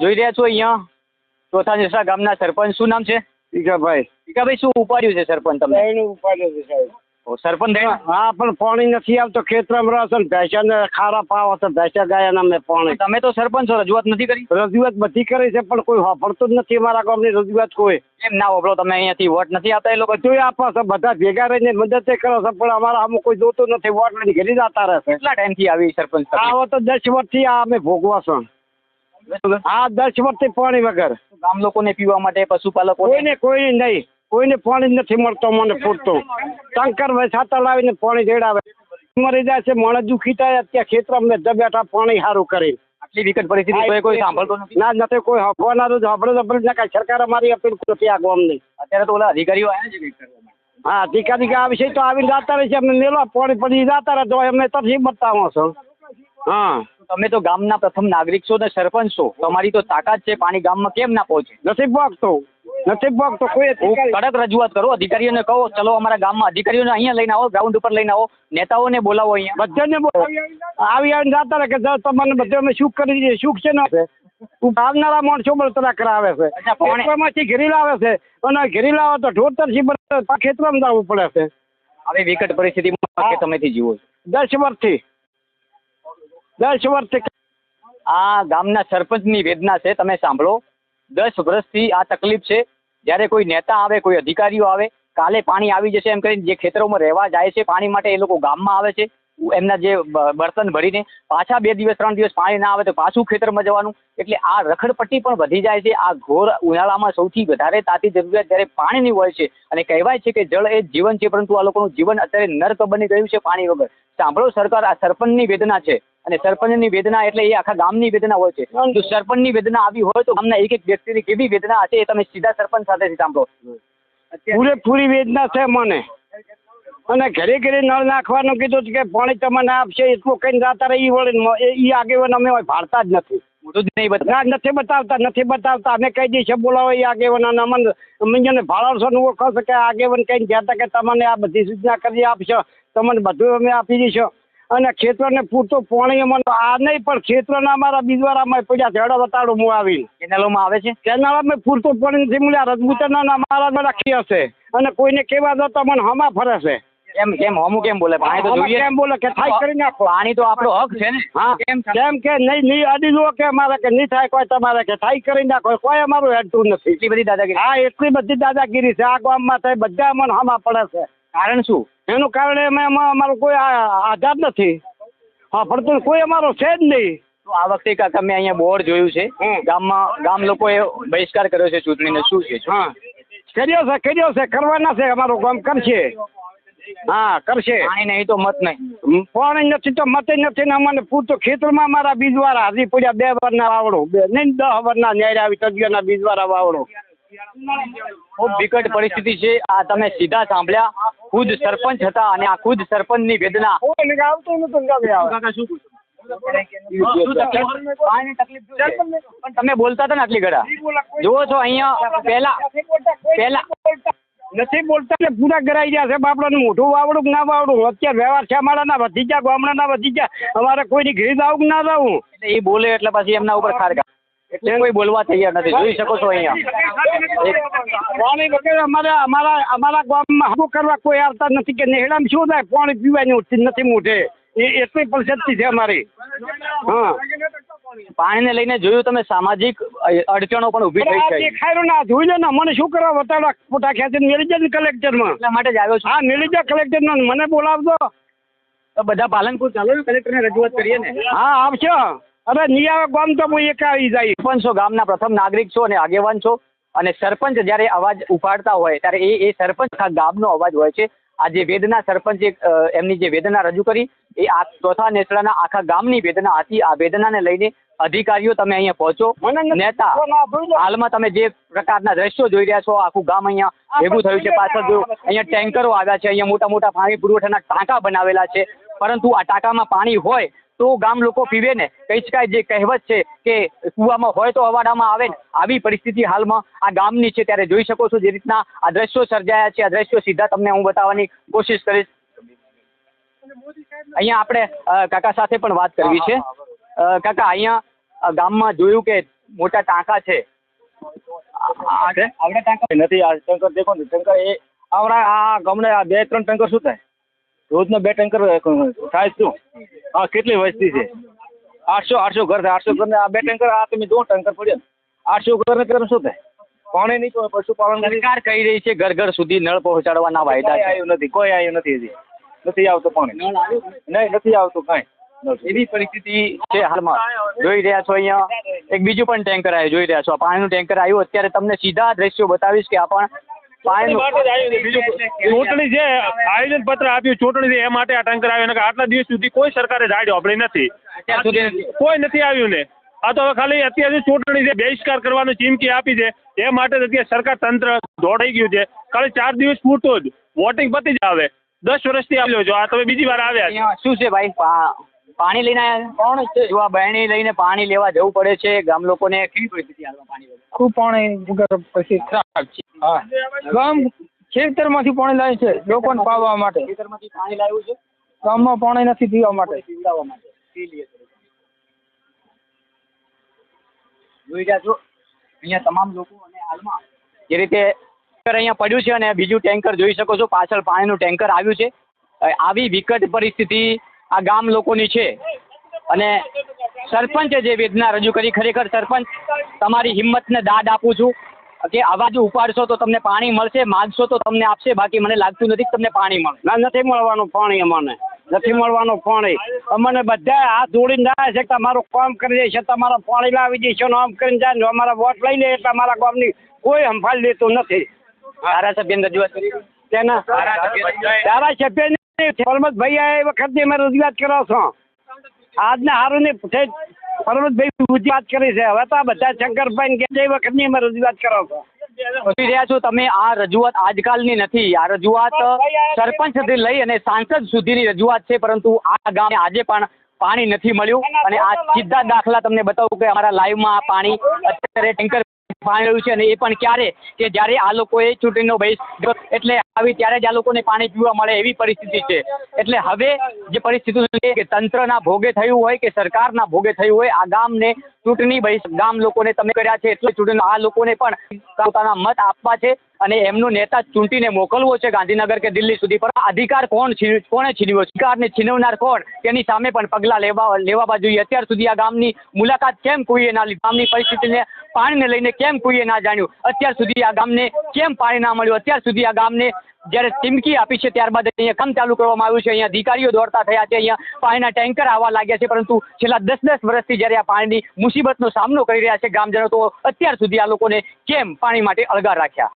જોઈ રહ્યા છો અહીંયા ચોથા નેસડા ગામના સરપંચ. શું નામ છે? ટીકાભાઈ ટીકાભાઈ શું ઉપાડ્યું છે સરપંચ તમને? દહીંનું ઉપાડ્યું છે સાહેબ. ઓ, સરપંચ? હા પણ પાણી નથી આવતો ખેતરમાં રહો છો ને ભેંસાને ખારા પાવ તો ભેંસા ગાયના મેં પાણી. તમે તો સરપંચ છો રજૂઆત નથી કરી? રજૂઆત બધી કરી છે પણ કોઈ વાપરતું જ નથી અમારા ગામની રજૂઆત કોઈ. એમ ના હોબળો તમે અહીંયાથી વોટ નથી આપતા એ લોકો? જોઈ આપો છો બધા ભેગા રહીને મદદ કરો છો પણ અમારા આમાં કોઈ જોતું નથી વોટ લઈને ઘેરી જતા રહેશે. કેટલા ટાઈમથી આવી સરપંચ? આવો તો દસ વર્ષથી આ અમે ભોગવા છો. આ દસ વર્ષથી પાણી વગર. ગામ લોકોને પીવા માટે પશુપાલકો કોઈને કોઈને નહીં. કોઈને પાણી નથી મળતો મને પૂરતું ટંકર છાતા લાવીને પાણી રેડાવે. મરી જાય છે માણસ દુખી થાય અત્યારે ખેતરમાં અમને બેઠા પાણી સારું કરી આટલી વિકટ પરિસ્થિતિ કોઈ કોઈ સાંભળતો નથી? ના નથી કોઈ જ આપણે તો ના કાંઈ સરકાર અમારી અપીલ નથી આ ગામની અત્યારે તો ઓલા અધિકારીઓ આવ્યા છે કંઈક હા અધિકારી કે આ વિષય તો આવીને જાતા રહે છે અમને મેલો પાણી પડી જાતા રહે તો એમને તરફી બતાવો છો. હા. તમે તો ગામના પ્રથમ નાગરિક છો ને સરપંચ છો. તમારી તો તાકાત છે પાણી ગામમાં કેમ ના પહોંચે? નથી પોગતો નથી તો કોઈ કડક રજૂઆત કરો અધિકારીઓને કહો ચલો અમારા ગામમાં અધિકારીઓને અહીંયા લઈને આવો ગ્રાઉન્ડ ઉપર લઈને આવો નેતાઓને બોલાવો અહીંયા. બધાને બોલાવી. આવી આવીને જાતા રહે કે તમને બધે અમે શું કરી દઈએ. શું છે ને આવનારા માણસો બળતરા કરાવે છે. ખેતરમાંથી ઘેરી લાવે છે. અને ઘેરી લાવે તો ઢોર તરસી ખેતરમાં જવું પડે છે. આવી વિકટ પરિસ્થિતિમાં તમે જીવો છો? દસ વર્ષથી. દસ વર્ષથી આ ગામના સરપંચની વેદના છે, તમે સાંભળો. દસ વર્ષથી આ તકલીફ છે. જ્યારે કોઈ નેતા આવે, કોઈ અધિકારીઓ આવે, કાલે પાણી આવી જશે એમ કરીને જે ખેતરોમાં રહેવા જાય છે, પાણી માટે એ લોકો ગામમાં આવે છે. એમના જે બળતણ ભરીને પાછા બે દિવસ, ત્રણ દિવસ પાણી ના આવે તો પાછું ખેતરમાં જવાનું. એટલે આ રખડપટ્ટી પણ વધી જાય છે. આ ઘોર ઉનાળામાં સૌથી વધારે તાતી જરૂરિયાત જ્યારે પાણીની હોય છે. અને કહેવાય છે કે જળ એ જીવન છે, પરંતુ આ લોકોનું જીવન અત્યારે નર્ક બની ગયું છે પાણી વગર. સાંભળો સરકાર, આ સરપંચની વેદના છે. અને સરપંચની વેદના એટલે એ આખા ગામની વેદના હોય છે. જો સરપંચની વેદના આવી હોય તો ગામના એક એક વ્યક્તિની કેવી વેદના હશે એ તમે સીધા સરપંચ સાથેથી સાંભળો. પૂરેપૂરી વેદના છે મને. અને ઘરે ઘરે નળ નાખવાનું કીધું કે પાણી તમને આપશે એટલું કઈ જાતા રહી વળે એ આગેવાન અમે ભાડતા જ નથી. નથી બતાવતા નથી બતાવતા. અમે કઈ દિવસે બોલાવો એ આગેવાન અમને અમને ભાળવશો ને ઓળખો છો કે આગેવાન કઈ કહેતા કે તમને આ બધી સૂચના કરી આપશો તમને બધું અમે આપી દઈશું. અને ખેતરને પૂરતું પાણી અમને આ નહીં પણ ખેતરના અમારા બીજવારામાં પડ્યા છે હેડો બતાડું હું આવીને. કેનાલોમાં આવે છે? કેનાલોમાં પૂરતું પાણી નથી મળ્યા રજબૂતરના અમારા રાખી હશે અને કોઈને કહેવા દો તો મને હમા ફરે છે. કેમ કેમ હમું કેમ બોલે પાણી તો જોઈએ. કેમ બોલે કે થાય કરી નાખો. પાણી તો આપણો હક છે ને. હા. કેમ કેમ કે નહીં નહીં અડી જુઓ કે અમારે કે નહીં થાય કોઈ તમારે કે થાય કરી નાખો. કોઈ અમારું હેડતું નથી. એટલી બધી દાદાગીરી. હા એટલી બધી દાદાગીરી છે. આ ગામમાં થાય બધા અમને હમા પડે છે. કારણ શું? એનું કારણ અમે એમાં અમારો કોઈ આધાર નથી. હા પડતું કોઈ અમારો છે જ નહીં. તો આ વખતે કાકા મેં અહીંયા બોર્ડ જોયું છે. ગામમાં ગામ લોકોએ બહિષ્કાર કર્યો છે ચૂંટણીને. શું છે? હા. કર્યો છે કર્યો છે. કરવાના છે અમારું ગામ કરશે હા કરશે. પાણી નહીં તો મત નહીં. પાણી નથી તો મતે નથી ને અમને પૂરતો ખેતરમાં મારા બીજવાળા હાજી પડ્યા બે વરના વાવડો. બે નહીં દસ વરના ન્યાય આવી તજિયાના બીજવાળા વાવડો. ખૂબ વિકટ પરિસ્થિતિ છે. આ તમે સીધા સાંભળ્યા. ખુદ સરપંચ હતા અને આ ખુદ સરપંચની વેદના. તમે બોલતા હતા ને આટલી ઘડા? જુઓ છો અહીંયા પહેલા પહેલા નથી બોલતા ને પૂરા કરાઈ ગયા છે બાપડાનું મોઢું વાવડું કે ના વાવડું? અત્યારે વ્યવહાર છે અમારાના વધી ગયા ગામડાના વધી ગયા અમારે કોઈની ઘરે આવું કે ના જવું? એ બોલે એટલે પછી એમના ઉપર ખાર એટલે કોઈ બોલવા તૈયાર નથી. જોઈ શકો છો અહીંયા. પાણી વગર અમારા અમારા અમારા ગામમાં શું કરવા કોઈ આવતા નથી કે નેહડામાં શું થાય? પાણી પીવાની નથી મોઢે. એ એટલી પરિસ્થિતિ છે અમારી. હા. પાણીને લઈને જોયું તમે સામાજિક અડચણો પણ ઊભી થઈ છે. દેખાયું ના જોઈ લે ને મને શું કરવા વટાડા ફોટા ખેંચીને મેળી જાય ને કલેક્ટરમાં. એટલા માટે જ આવ્યો છું. હા મેળી જાય કલેક્ટરમાં મને બોલાવજો. તો બધા પાલનપુર ચાલો ને કલેક્ટરને રજૂઆત કરીએ ને. હા આવશે અરે નહીં આવે ગામ તો હું એક આવી જાય. પણ છો ગામના પ્રથમ નાગરિક છો અને આગેવાન છો. અને સરપંચ જ્યારે અવાજ ઉપાડતા હોય ત્યારે એ એ સરપંચ ગામનો અવાજ હોય છે. આ જે વેદના સરપંચે એમની જે વેદના રજૂ કરી એ આ ચોથા નેસડાના આખા ગામની વેદના હતી. આ વેદનાને લઈને અધિકારીઓ તમે અહીંયા પહોંચો. નેતા હાલમાં તમે જે પ્રકારના દ્રશ્યો જોઈ રહ્યા છો આખું ગામ અહીંયા ભેગું થયું છે. પાછળ જો અહીંયા ટેન્કરો આવ્યા છે અહીંયા મોટા મોટા પાણી પુરવઠાના ટાંકા બનાવેલા છે. પરંતુ આ ટાંકામાં પાણી હોય તો ગામ લોકો પીવે ને. કહી શકાય જે કહેવત છે કે કૂવામાં હોય તો અવાડામાં આવે ને. આવી પરિસ્થિતિ હાલમાં આ ગામની છે. ત્યારે જોઈ શકો છો જે રીતના આ દ્રશ્યો સર્જાયા છે. આ દ્રશ્યો સીધા તમને હું બતાવવાની કોશિશ કરીશ. અહીંયા આપણે કાકા સાથે પણ વાત કરવી છે. કાકા અહીંયા ગામમાં જોયું કે મોટા ટાંકા છે? આ- આ છે? આવડા ટાંકા? નથી આ ટેન્કર દેખો ને ટેન્કર એ આવડા આ ગમને આ બે ત્રણ ટેન્કર શું થાય? રોજનો બે ટેન્કર થાય શું? હા કેટલી વસ્તી છે? આઠસો આઠસો ઘર થાય. આઠસો ઘરને આ બે ટેન્કર આ તમે જુઓ ટેન્કર પડ્યો આઠસો ઘરને તમે શું થાય? પાણી નહીં કોઈ પશુપાલન કરી સરકાર કહી રહી છે ઘર ઘર સુધી નળ પહોંચાડવાના વાયદા આવ્યું નથી કોઈ આવ્યું નથી હજી. નથી આવતું પાણી. નહીં નથી આવતું કાંઈ. એવી પરિસ્થિતિ છે હાલમાં. જોઈ રહ્યા છો અહીંયા. એક બીજું પણ ટેન્કર આવ્યું જોઈ રહ્યા છો. પાણીનું ટેન્કર આવ્યું અત્યારે તમને સીધા દ્રશ્યો બતાવીશ કે આ પણ ચૂંટણી છે. બીજું ચૂંટણી છે આયોજન પત્ર આપ્યું ચૂંટણી છે એ માટે આ ટેન્કર આવ્યું આટલા દિવસ સુધી કોઈ સરકારે જાડ આપણી નથી. કોઈ નથી આવ્યું ને. આ તો હવે ખાલી અત્યારે ચૂંટણી છે બહિષ્કાર કરવાની ચીમકી આપી છે એ માટે અત્યારે સરકાર તંત્ર દોડાઈ ગયું છે. ખાલી ચાર દિવસ પૂરતો જ. વોટિંગ પતી જ આવે. દસ વર્ષથી આવ્યો છો. આ તમે બીજી વાર આવ્યા શું છે ભાઈ? પાણી લઈને આવ્યા? કોણ છે? જો આ બહેણી લઈને પાણી લેવા જવું પડે છે ગામ લોકોને કેવી પરિસ્થિતિ હાલમાં પાણી વગર? ખૂબ પાણી વગર પછી ખરાબ છે. હા. ગામ ખેતરમાંથી પાણી લાવે છે લોકોને પાવા માટે. ખેતરમાંથી પાણી લાવ્યું છે? ગામમાં પાણી નથી પીવા માટે. પીવડાવવા માટે. જોઈ છો? અહીંયા તમામ લોકો અને હાલમાં જે રીતે ટેન્કર અહીંયા પડ્યું છે અને બીજું ટેન્કર જોઈ શકો છો પાછળ પાણીનું ટેન્કર આવ્યું છે. આવી વિકટ પરિસ્થિતિ આ ગામ લોકોની છે. અને સરપંચે જે વેદના રજૂ કરી ખરેખર સરપંચ તમારી હિંમતને દાદ આપું છું કે અવાજ ઉપાડશો તો તમને પાણી મળશે માગશો તો તમને આપશે બાકી મને લાગતું નથી તમને પાણી મળે. ના નથી મળવાનું પાણી અમને. નથી મળવાનું પાણી. અમને બધા હાથ જોડીને જાય છે તમારું કામ કરી દેશે તમારા પાણી લાવી દે આમ કરીને જાય અમારા વોટ લઈ લે એટલે અમારા ગામની કોઈ હંફાળ લેતું નથી. ધારાસભ્યને રજૂઆત કરી. તેના ધારાસભ્ય પરમતભાઈ આ વખતની અમે રજૂઆત કરો છો. આજના ને પરમતભાઈ રજૂઆત કરી છે. હવે તો આ બધા શંકરભાઈ કે જે વખતની અમે રજૂઆત કરો છો. રહ્યા છો તમે. આ રજૂઆત આજકાલની નથી. આ રજૂઆત સરપંચ સુધી લઈ અને સાંસદ સુધીની રજૂઆત છે, પરંતુ આ ગામે આજે પણ પાણી નથી મળ્યું. અને આ સીધા દાખલા તમને બતાવું કે અમારા લાઈવમાં પાણી અત્યારે ટેન્કર પાણી છે અને એ પણ ક્યારે કે જ્યારે આ લોકોએ ચૂંટણીનો બહિષ્કાર એટલે આવી ત્યારે જ આ લોકોને પાણી પીવા મળે એવી પરિસ્થિતિ છે. એટલે હવે જે પરિસ્થિતિ કે તંત્રના ભોગે થયું હોય કે સરકારના ભોગે થયું હોય, આ ગામને ચૂંટણી બહિષ્ ગામ લોકોને તમે કર્યા છે એટલે ચૂંટણી આ લોકોને પણ પોતાના મત આપવા છે અને એમનો નેતા ચૂંટીને મોકલવો છે ગાંધીનગર કે દિલ્હી સુધી. પણ અધિકાર કોણ કોણે છીનવ્યો? અધિકારને છીનવનાર કોણ? તેની સામે પણ પગલાં લેવા લેવા જોઈએ અત્યાર સુધી આ ગામની મુલાકાત કેમ કોઈએ ના લીધી? ગામની પરિસ્થિતિને પાણીને લઈને કેમ કોઈએ ના જાણ્યું? અત્યાર સુધી આ ગામને કેમ પાણી ના મળ્યું? અત્યાર સુધી આ ગામને જ્યારે ચીમકી આપી છે, ત્યારબાદ અહીંયા કામ ચાલુ કરવામાં આવ્યું છે. અહીંયા અધિકારીઓ દોડતા થયા છે. અહીંયા પાણીના ટેન્કર આવવા લાગ્યા છે, પરંતુ છેલ્લા દસ દસ વર્ષથી જ્યારે આ પાણીની મુસીબતનો સામનો કરી રહ્યા છે ગામજનો, તો અત્યાર સુધી આ લોકોને કેમ પાણી માટે અળગા રાખ્યા?